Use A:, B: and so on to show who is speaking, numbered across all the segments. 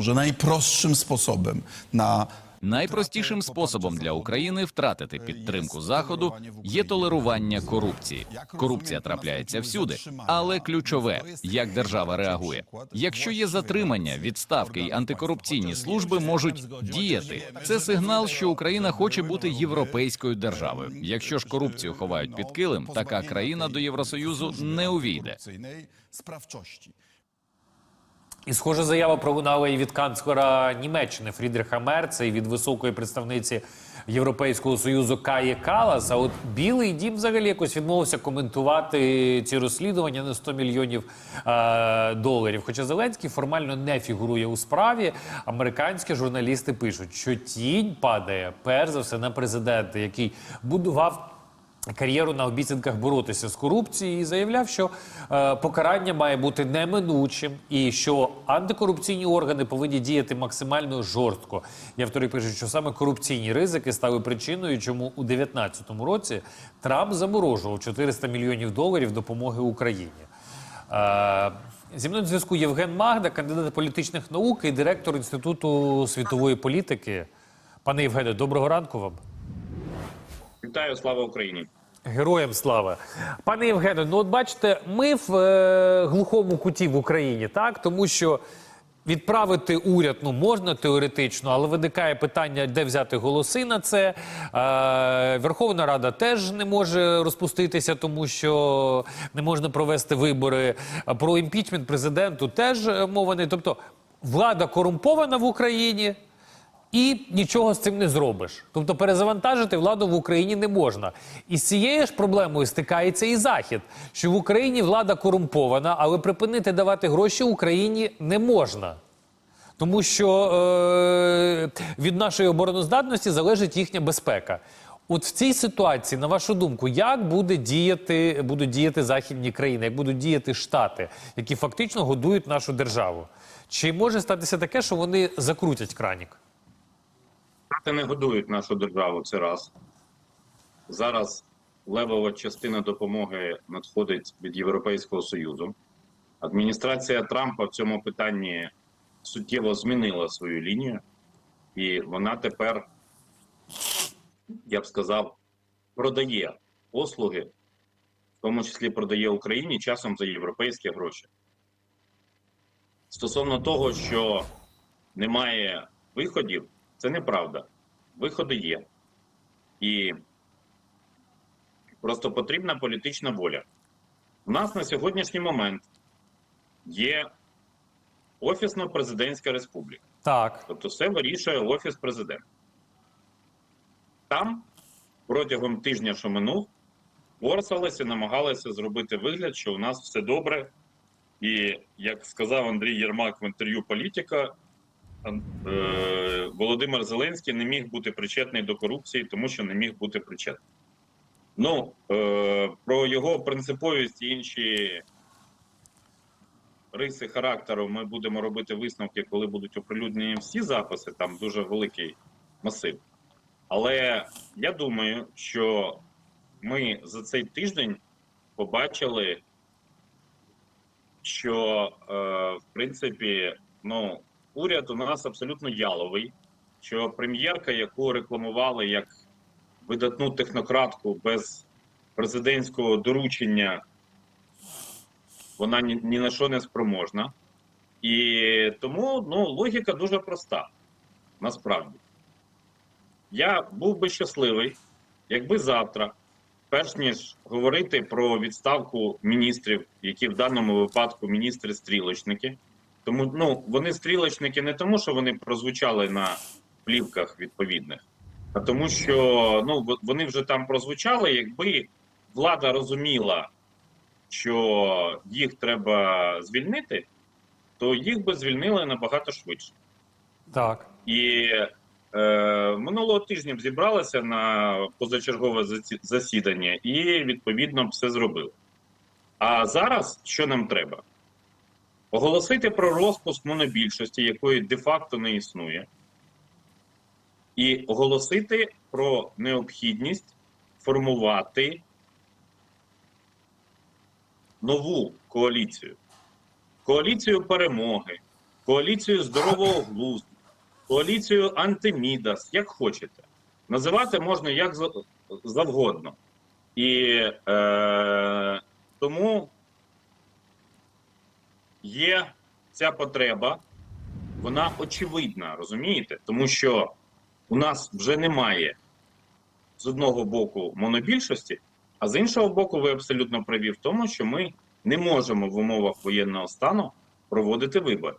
A: że najprostszym sposobem na
B: Найпростішим способом для України втратити підтримку заходу є толерування корупції. Корупція трапляється всюди, але ключове, як держава реагує. Якщо є затримання, відставки й антикорупційні служби можуть діяти. Це сигнал, що Україна хоче бути європейською державою. Якщо ж корупцію ховають під килим, така країна до Євросоюзу не увійде.
C: І схожа заява пролунала і від канцлера Німеччини Фрідріха Мерца, і від високої представниці Європейського союзу Каї Калас. А от Білий дім взагалі якось відмовився коментувати ці розслідування на 100 мільйонів е, доларів. Хоча Зеленський формально не фігурує у справі. Американські журналісти пишуть, що тінь падає перш за все на президента, який будував кар'єру на обіцянках боротися з корупцією і заявляв, що е, покарання має бути неминучим і що антикорупційні органи повинні діяти максимально жорстко. І автори пишуть, що саме корупційні ризики стали причиною, чому у 2019 році Трамп заморожував 400 мільйонів доларів допомоги Україні. Е, Зі мною на зв'язку Євген Магда, кандидат політичних наук і директор Інституту світової політики. Пане Євгене, доброго ранку вам.
D: Вітаю, слава Україні!
C: Героям слава, пане Євгене. Ну, от бачите, ми в е, глухому куті в Україні, так тому що відправити уряд ну можна теоретично, але виникає питання, де взяти голоси на це. Е, Верховна Рада теж не може розпуститися, тому що не можна провести вибори. Про імпічмент президенту теж е, мова не. Тобто влада корумпована в Україні. І нічого з цим не зробиш. Тобто перезавантажити владу в Україні не можна. І з цією ж проблемою стикається і Захід, що в Україні влада корумпована, але припинити давати гроші Україні не можна. Тому що е- від нашої обороноздатності залежить їхня безпека. От в цій ситуації, на вашу думку, як буде діяти, будуть діяти західні країни, як будуть діяти штати, які фактично годують нашу державу? Чи може статися таке, що вони закрутять кранік?
D: Штати не годують нашу державу. Це раз зараз левова частина допомоги надходить від Європейського союзу. Адміністрація Трампа в цьому питанні суттєво змінила свою лінію, і вона тепер, я б сказав, продає послуги, в тому числі продає Україні часом за європейські гроші. Стосовно того, що немає виходів, це неправда. Виходи є. І просто потрібна політична воля. У нас на сьогоднішній момент є офісно-президентська республіка.
C: Так.
D: Тобто все вирішує офіс президента. Там протягом тижня, що минув, борсалися, намагалися зробити вигляд, що у нас все добре. І як сказав Андрій Єрмак в інтерв'ю політика, Володимир Зеленський не міг бути причетний до корупції, тому що не міг бути причетний. Ну, е, про його принциповість і інші риси характеру ми будемо робити висновки, коли будуть оприлюднені всі записи, там дуже великий масив. Але я думаю, що ми за цей тиждень побачили, що е, в принципі ну, уряд у нас абсолютно яловий, що прем'єрка, яку рекламували як видатну технократку без президентського доручення, вона ні, ні на що не спроможна. І тому ну, логіка дуже проста. Насправді. Я був би щасливий, якби завтра, перш ніж говорити про відставку міністрів, які в даному випадку міністри-стрілочники, тому ну, вони стрілочники не тому, що вони прозвучали на плівках відповідних, а тому, що ну, вони вже там прозвучали, якби влада розуміла, що їх треба звільнити, то їх би звільнили набагато швидше.
C: Так.
D: І е, минулого тижня зібралися на позачергове засідання і відповідно все зробили. А зараз що нам треба? Оголосити про розпуск монобільшості, якої де-факто не існує, і оголосити про необхідність формувати нову коаліцію. Коаліцію перемоги, коаліцію здорового глузду, коаліцію антимідас, як хочете. Називати можна як за- завгодно. І е, тому є ця потреба, вона очевидна, розумієте? Тому що у нас вже немає з одного боку монобільшості, а з іншого боку, ви абсолютно праві в тому, що ми не можемо в умовах воєнного стану проводити вибори.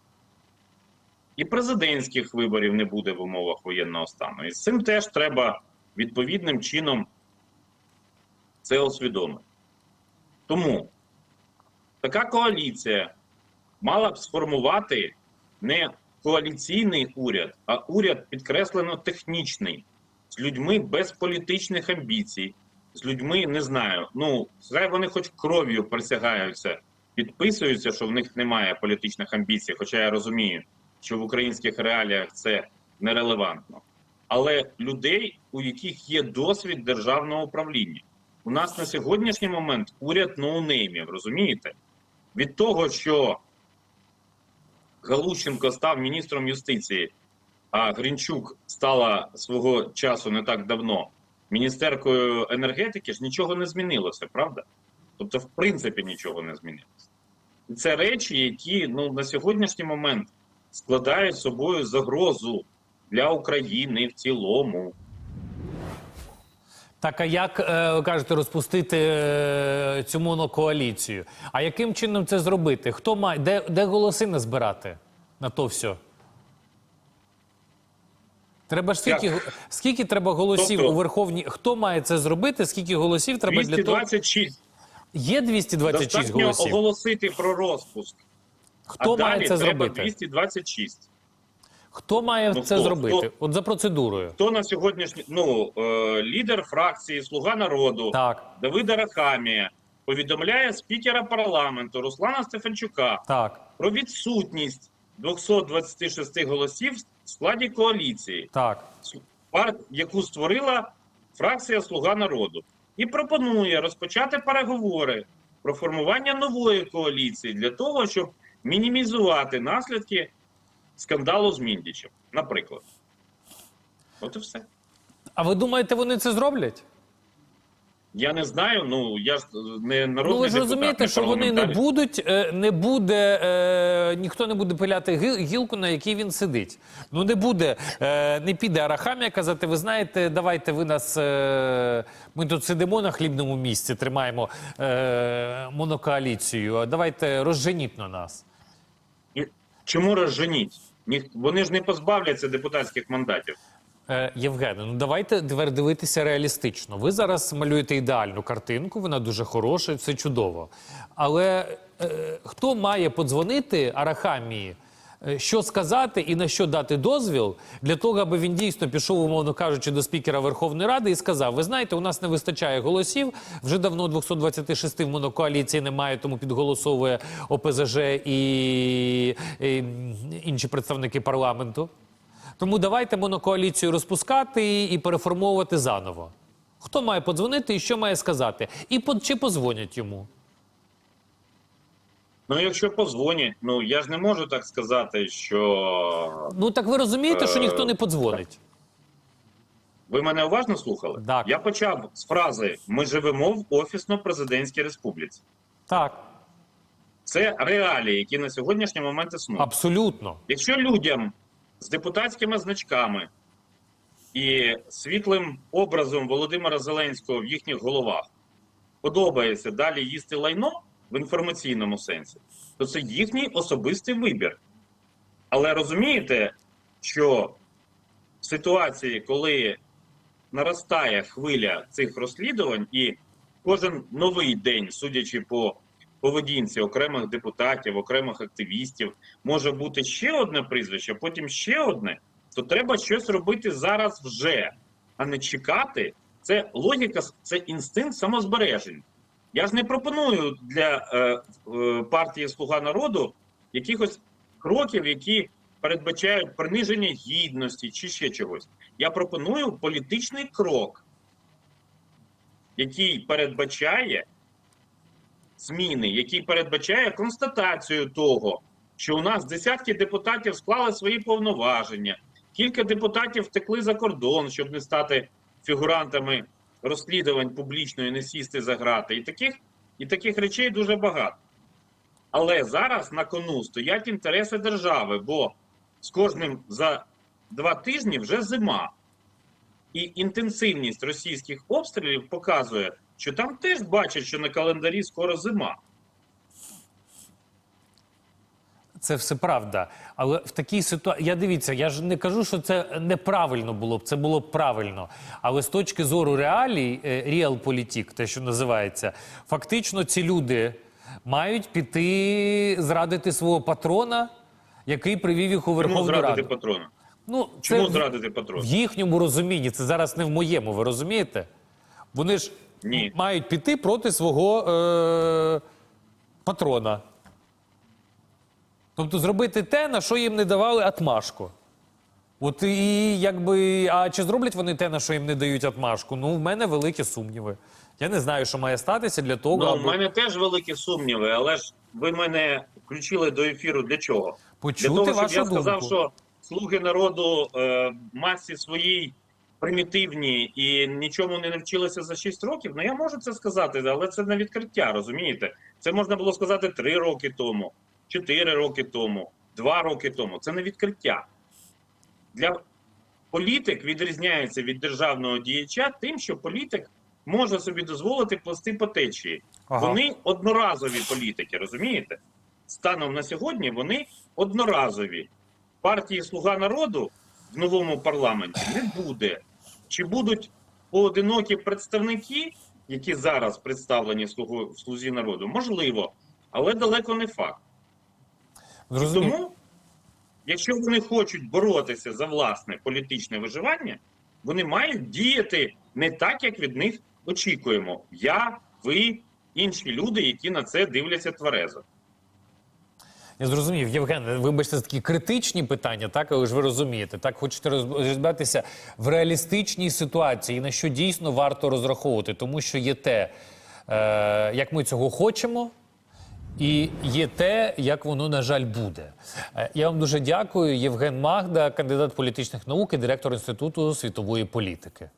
D: І президентських виборів не буде в умовах воєнного стану. І з цим теж треба відповідним чином це усвідомити. Тому така коаліція мала б сформувати не коаліційний уряд, а уряд підкреслено технічний, з людьми без політичних амбіцій, з людьми не знаю. Ну, хай вони хоч кров'ю присягаються, підписуються, що в них немає політичних амбіцій, хоча я розумію, що в українських реаліях це нерелевантно. Але людей, у яких є досвід державного управління. У нас на сьогоднішній момент уряд ноунеймів, розумієте? Від того, що Галущенко став міністром юстиції, а Гринчук стала свого часу не так давно міністеркою енергетики, ж нічого не змінилося, правда? Тобто, в принципі, нічого не змінилося. І це речі, які ну, на сьогоднішній момент складають собою загрозу для України в цілому.
C: Так, а як е, ви кажете, розпустити е, цю монокоаліцію? А яким чином це зробити? Хто має де, де голоси назбирати на то все? Треба ж скільки, скільки треба голосів
D: Тобто-
C: у Верховній? Хто має це зробити? Скільки голосів треба для того?
D: 226.
C: Є 226
D: Достатньо
C: голосів.
D: оголосити про розпуск.
C: Хто
D: а
C: має
D: далі
C: це зробити?
D: 226.
C: Хто має
D: Ну,
C: це
D: хто?
C: зробити?
D: Хто?
C: От за процедурою.
D: Хто на сьогоднішній ну е, лідер фракції Слуга народу
C: Так,
D: Давида Рахамія повідомляє спікера парламенту Руслана Стефанчука
C: так,
D: про відсутність 226 голосів в складі коаліції,
C: так.
D: яку створила фракція Слуга народу, і пропонує розпочати переговори про формування нової коаліції для того, щоб мінімізувати наслідки скандалу з Міндічем, наприклад. От і все.
C: А ви думаєте, вони це зроблять?
D: Я не знаю. Ну я ж не народний
C: Ну ви ж
D: депутат,
C: розумієте, що вони не будуть, е, не буде, е, ніхто не буде пиляти гілку, на якій він сидить. Ну не буде, е, не піде Арахамія казати, ви знаєте, давайте ви нас. Е, ми тут сидимо на хлібному місці, тримаємо е, монокоаліцію. Давайте розженіть на нас.
D: Чому розженіть? Вони ж не позбавляться депутатських мандатів.
C: Е, Євгене, ну давайте дивитися реалістично. Ви зараз малюєте ідеальну картинку, вона дуже хороша, все чудово. Але е, хто має подзвонити Арахамії, що сказати і на що дати дозвіл для того, аби він дійсно пішов, умовно кажучи, до спікера Верховної Ради і сказав: Ви знаєте, у нас не вистачає голосів. Вже давно 226 в монокоаліції немає, тому підголосовує ОПЗЖ і, і інші представники парламенту. Тому давайте монокоаліцію розпускати і переформовувати заново. Хто має подзвонити і що має сказати? І по, чи позвонять йому?
D: Ну, якщо позвонять, ну я ж не можу так сказати, що
C: Ну так ви розумієте, що
D: Е,
C: ніхто не подзвонить.
D: ви мене уважно слухали?
C: Так.
D: Я почав з фрази Ми живемо в офісно-президентській республіці.
C: Так,
D: Це реалії, які на сьогоднішній момент існують.
C: абсолютно.
D: Якщо людям з депутатськими значками і світлим образом Володимира Зеленського в їхніх головах подобається далі їсти лайно в інформаційному сенсі, то це їхній особистий вибір. Але розумієте, що в ситуації, коли наростає хвиля цих розслідувань, і кожен новий день, судячи по поведінці окремих депутатів, окремих активістів, може бути ще одне прізвище, потім ще одне, то треба щось робити зараз вже, а не чекати. Це логіка, це інстинкт самозбереження. Я ж не пропоную для е, е, партії Слуга народу якихось кроків, які передбачають приниження гідності чи ще чогось. Я пропоную політичний крок, який передбачає зміни, який передбачає констатацію того, що у нас десятки депутатів склали свої повноваження, кілька депутатів втекли за кордон, щоб не стати фігурантами розслідувань публічної не сісти за грати. І таких, і таких речей дуже багато. Але зараз на кону стоять інтереси держави, бо з кожним за два тижні вже зима. І інтенсивність російських обстрілів показує, що там теж бачать, що на календарі скоро зима.
C: Це все правда. Але в такій ситуації, я дивіться, я ж не кажу, що це неправильно було б, це було б правильно. Але з точки зору реалій, реалполітік, те, що називається, фактично ці люди мають піти зрадити свого патрона, який привів їх у
D: Чому
C: Верховну
D: зрадити
C: Раду.
D: патрона?
C: Ну,
D: Чому
C: це
D: зрадити
C: в їхньому розумінні, це зараз не в моєму, ви розумієте? Вони ж
D: Ні.
C: мають піти проти свого е- патрона. Тобто зробити те, на що їм не давали атмашку. От і якби. А чи зроблять вони те, на що їм не дають атмашку? Ну, в мене великі сумніви. Я не знаю, що має статися для того,
D: Ну,
C: аби
D: в мене теж великі сумніви, але ж ви мене включили до ефіру для чого?
C: почути
D: Для того, щоб
C: вашу
D: я
C: думку.
D: сказав, що слуги народу е, масі своїй примітивні і нічому не навчилися за 6 років. Ну я можу це сказати, але це не відкриття, розумієте? Це можна було сказати 3 роки тому, 4 роки тому, 2 роки тому. Це не відкриття. Для політик відрізняється від державного діяча тим, що політик може собі дозволити пласти по течії.
C: Ага.
D: Вони одноразові політики, розумієте? Станом на сьогодні вони одноразові. Партії Слуга народу в новому парламенті не буде. Чи будуть поодинокі представники, які зараз представлені в в слузі народу? Можливо, але далеко не факт.
C: Зрозумів.
D: Тому, якщо вони хочуть боротися за власне політичне виживання, вони мають діяти не так, як від них очікуємо. Я, ви, інші люди, які на це дивляться тверезо.
C: Я зрозумів, Євген, вибачте такі критичні питання, так, але ж ви розумієте, так хочете розбиратися в реалістичній ситуації, на що дійсно варто розраховувати, тому що є те, е, як ми цього хочемо, і є те, як воно, на жаль, буде. Е, я вам дуже дякую. Євген Магда, кандидат політичних наук і директор Інституту світової політики.